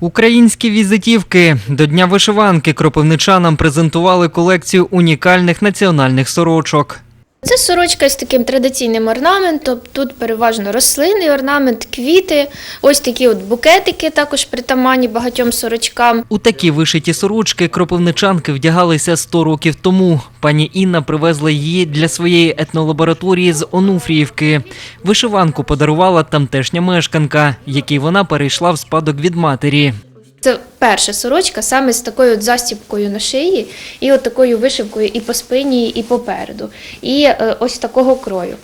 Українські візитівки до Дня вишиванки кропивничанам презентували колекцію унікальних національних сорочок. Це сорочка з таким традиційним орнаментом. Тут переважно рослинний орнамент, квіти, ось такі от букетики також притаманні багатьом сорочкам. У такі вишиті сорочки кропивничанки вдягалися 100 років тому. Пані Інна привезла її для своєї етнолабораторії з Онуфріївки. Вишиванку подарувала тамтешня мешканка, якій вона перейшла в спадок від матері. Це перша сорочка саме з такою от застібкою на шиї і от такою вишивкою і по спині, і попереду. І е, ось такого крою.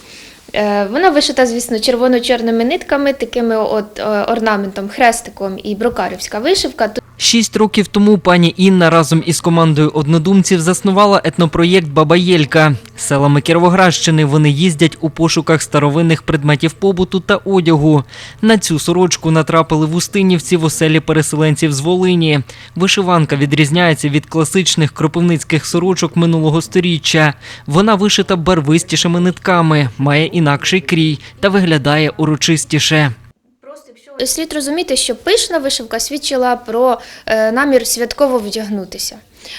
Е, Вона вишита, звісно, червоно-чорними нитками, такими от е, орнаментом, хрестиком і брокарівська вишивка. Шість років тому пані Інна разом із командою однодумців заснувала етнопроєкт Баба Єлька. Селами Кіровоградщини вони їздять у пошуках старовинних предметів побуту та одягу. На цю сорочку натрапили в Устинівці в оселі переселенців з Волині. Вишиванка відрізняється від класичних кропивницьких сорочок минулого сторіччя. Вона вишита барвистішими нитками, має інакший крій та виглядає урочистіше. Слід розуміти, що пишна вишивка свідчила про е, намір святково вдягнутися.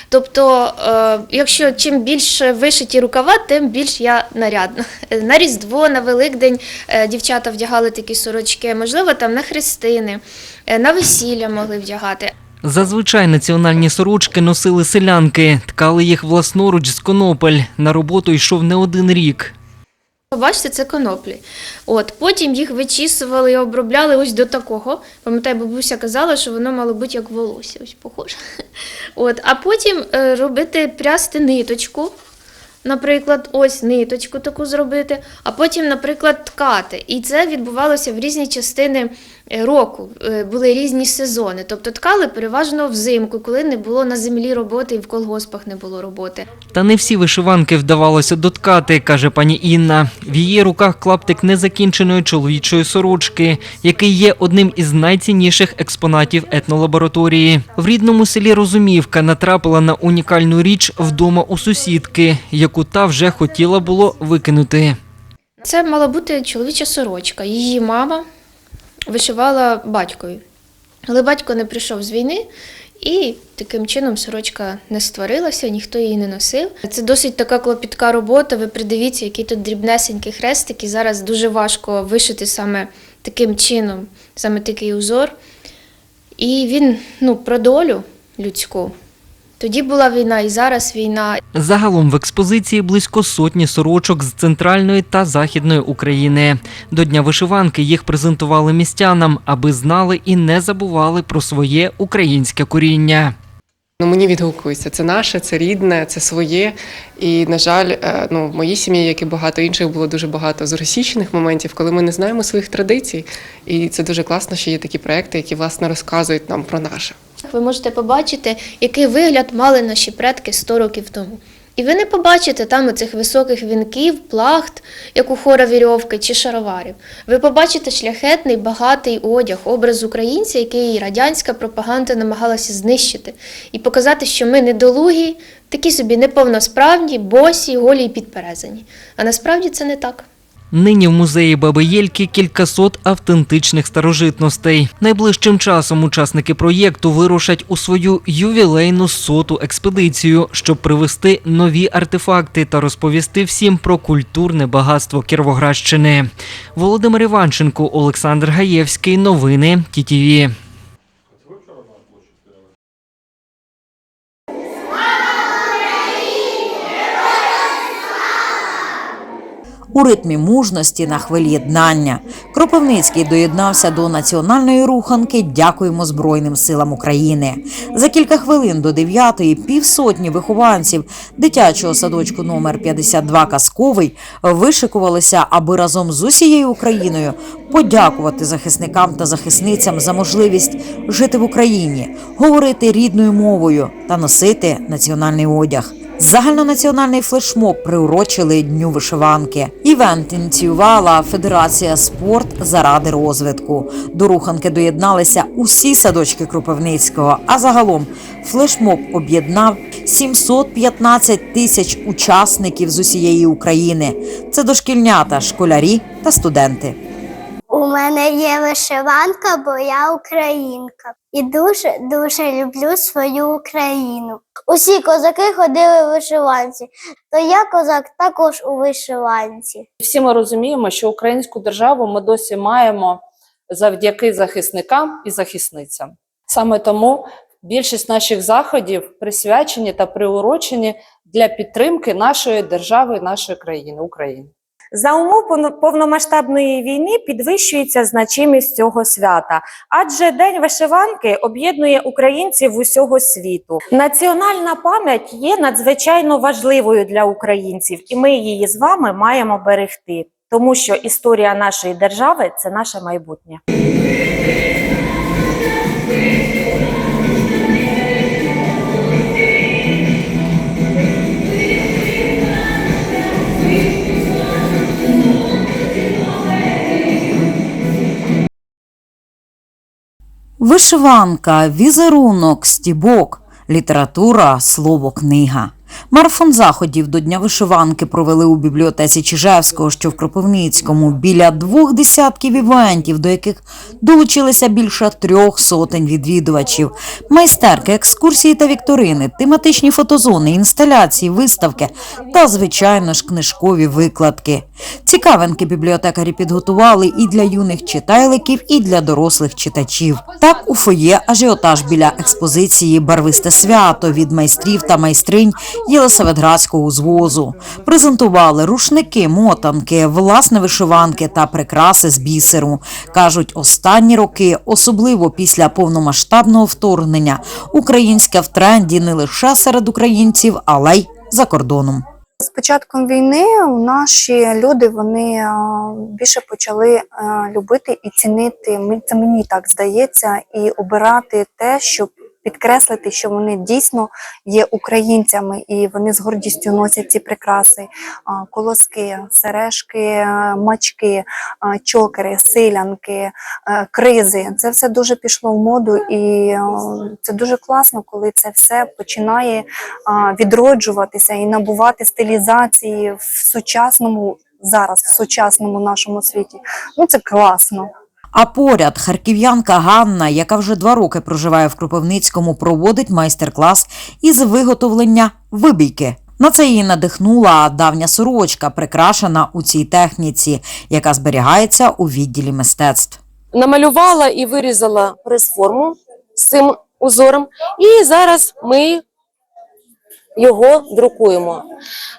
Тобто, е, якщо чим більше вишиті рукава, тим більш я нарядна. Е, На Різдво, на Великдень дівчата вдягали такі сорочки, можливо, там на хрестини, на весілля могли вдягати. Зазвичай національні сорочки носили селянки, ткали їх власноруч з конопель. На роботу йшов не один рік. Бачите, це коноплі. От потім їх вичісували і обробляли ось до такого. Пам'ятаю, бабуся казала, що воно мало бути як волосся, ось похоже. От, а потім е, робити прясти ниточку. Наприклад, ось ниточку таку зробити, а потім, наприклад, ткати. І це відбувалося в різні частини е, року. Е, Були різні сезони. Тобто ткали переважно взимку, коли не було на землі роботи і в колгоспах не було роботи. Та не всі вишиванки вдавалося доткати, каже пані Інна. В її руках клаптик незакінченої чоловічої сорочки, який є одним із найцінніших експонатів етнолабораторії. В рідному селі Розумівка натрапила на унікальну річ вдома у сусідки, яку та вже хотіла було викинути. Це мала бути чоловіча сорочка. Її мама вишивала батькові. Але батько не прийшов з війни, і таким чином сорочка не створилася, ніхто її не носив. Це досить така клопітка робота. Ви придивіться, які тут дрібнесенькі хрестики. Зараз дуже важко вишити саме таким чином, саме такий узор. І він ну, про долю людську. Тоді була війна, і зараз війна. Загалом в експозиції близько сотні сорочок з центральної та західної України. До Дня вишиванки їх презентували містянам, аби знали і не забували про своє українське коріння. Ну, мені відгукується. Це наше, це рідне, це своє. І, на жаль, е, ну, в моїй сім'ї, як і багато інших, було дуже багато зросійщених моментів, коли ми не знаємо своїх традицій. І це дуже класно, що є такі проекти, які власне розказують нам про наше. Ви можете побачити, який вигляд мали наші предки 100 років тому. І ви не побачите там оцих високих вінків, плахт, як у хора вірьовки чи шароварів. Ви побачите шляхетний, багатий одяг, образ українця, який радянська пропаганда намагалася знищити, і показати, що ми недолугі, такі собі неповносправні, босі, голі й підперезані. А насправді це не так. Нині в музеї Баби Єльки кількасот автентичних старожитностей. Найближчим часом учасники проєкту вирушать у свою ювілейну соту експедицію, щоб привезти нові артефакти та розповісти всім про культурне багатство Кіровоградщини. Володимир Іванченко, Олександр Гаєвський. Новини ТІТІВІ. У ритмі мужності на хвилі єднання. Кропивницький доєднався до національної руханки Дякуємо Збройним силам України. За кілька хвилин до дев'ятої півсотні вихованців дитячого садочку номер 52 Казковий вишикувалися, аби разом з усією Україною подякувати захисникам та захисницям за можливість жити в Україні, говорити рідною мовою та носити національний одяг. Загальнонаціональний флешмоб приурочили дню вишиванки. Івент ініціювала Федерація спорт заради розвитку. До руханки доєдналися усі садочки Кропивницького. А загалом флешмоб об'єднав 715 тисяч учасників з усієї України. Це дошкільнята, школярі та студенти. У мене є вишиванка, бо я українка. І дуже дуже люблю свою Україну. Усі козаки ходили в вишиванці, то я козак також у вишиванці. Всі ми розуміємо, що українську державу ми досі маємо завдяки захисникам і захисницям. Саме тому більшість наших заходів присвячені та приурочені для підтримки нашої держави, нашої країни України. За умов повномасштабної війни підвищується значимість цього свята, адже День вишиванки об'єднує українців усього світу. Національна пам'ять є надзвичайно важливою для українців, і ми її з вами маємо берегти, тому що історія нашої держави це наше майбутнє. Вишиванка, візерунок, стібок, література, слово, книга. Марафон заходів до Дня вишиванки провели у бібліотеці Чижевського, що в Кропивницькому, біля двох десятків івентів, до яких долучилися більше трьох сотень відвідувачів. Майстерки, екскурсії та вікторини, тематичні фотозони, інсталяції, виставки та, звичайно ж, книжкові викладки. Цікавинки бібліотекарі підготували і для юних читайликів, і для дорослих читачів. Так у фоє ажіотаж біля експозиції Барвисте свято від майстрів та майстринь Єлисаветградського узвозу. Презентували рушники, мотанки, власне вишиванки та прикраси з бісеру. кажуть, останні роки, особливо після повномасштабного вторгнення, українське в тренді не лише серед українців, але й за кордоном. З початком війни наші люди вони е, більше почали е, любити і цінити. Це мені так здається, і обирати те, щоб підкреслити, що вони дійсно є українцями, і вони з гордістю носять ці прикраси, колоски, сережки, е, мачки, чокери, силянки, е, кризи. Це все дуже пішло в моду, і е, це дуже класно, коли це все починає відроджуватися і набувати стилізації в сучасному зараз, в сучасному нашому світі. Ну це класно. А поряд харків'янка Ганна, яка вже два роки проживає в Кропивницькому, проводить майстер-клас із виготовлення вибійки. На це її надихнула давня сорочка, прикрашена у цій техніці, яка зберігається у відділі мистецтв. намалювала і вирізала прес-форму з цим узором. І зараз ми його друкуємо.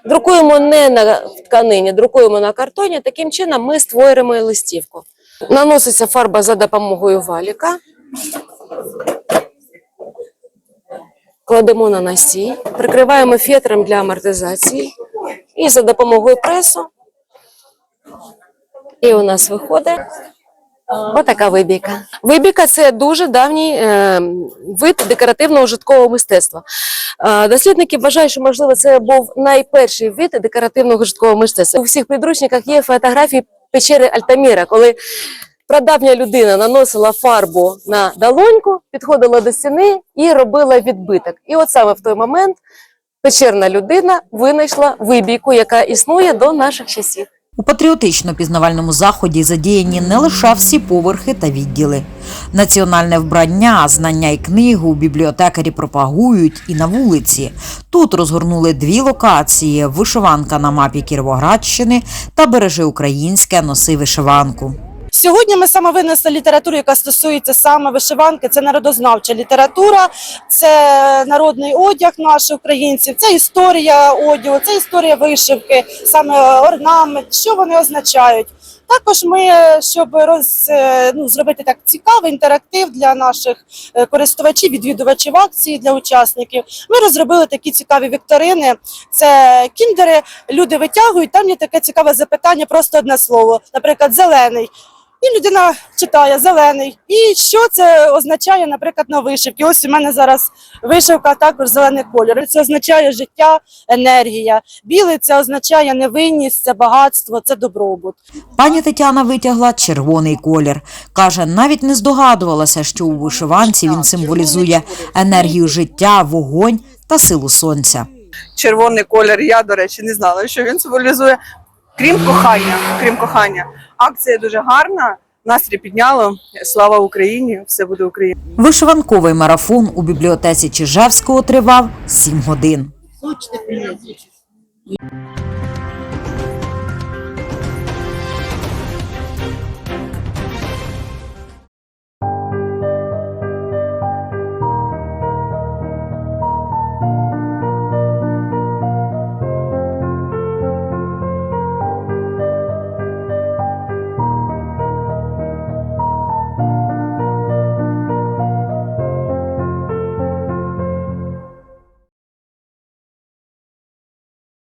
Друкуємо не на тканині, друкуємо на картоні. Таким чином ми створюємо листівку. Наноситься фарба за допомогою валіка. Кладемо на носій, прикриваємо фетром для амортизації і за допомогою пресу. І у нас виходить Отака вибійка. Вибійка це дуже давній е, вид декоративного житкового мистецтва. Е, дослідники вважають, що можливо це був найперший вид декоративного житкового мистецтва. У всіх підручниках є фотографії печери Альтаміра, коли прадавня людина наносила фарбу на долоньку, підходила до стіни і робила відбиток. І от саме в той момент печерна людина винайшла вибійку, яка існує до наших часів. У патріотично-пізнавальному заході задіяні не лише всі поверхи та відділи. Національне вбрання, знання і книгу бібліотекарі пропагують і на вулиці. Тут розгорнули дві локації: вишиванка на мапі Кіровоградщини та бережи українське носи вишиванку. Сьогодні ми саме винесли літературу, яка стосується саме вишиванки. Це народознавча література, це народний одяг наш українців, це історія одягу, це історія вишивки, саме орнамент, що вони означають. Також ми, щоб роз, е, ну, зробити так цікавий інтерактив для наших е, користувачів, відвідувачів акції для учасників, ми розробили такі цікаві вікторини. Це кіндери, люди витягують. Там є таке цікаве запитання, просто одне слово, наприклад, зелений. І людина читає зелений. І що це означає, наприклад, на вишивці? Ось у мене зараз вишивка також зелений кольор. Це означає життя, енергія. Білий це означає невинність, це багатство, це добробут. Пані Тетяна витягла червоний колір. Каже, навіть не здогадувалася, що у вишиванці він символізує енергію життя, вогонь та силу сонця. червоний колір. Я, до речі, не знала, що він символізує. Крім кохання, крім кохання, акція дуже гарна. настрій підняло. Слава Україні! Все буде Україна! Вишиванковий марафон у бібліотеці Чижевського тривав 7 годин.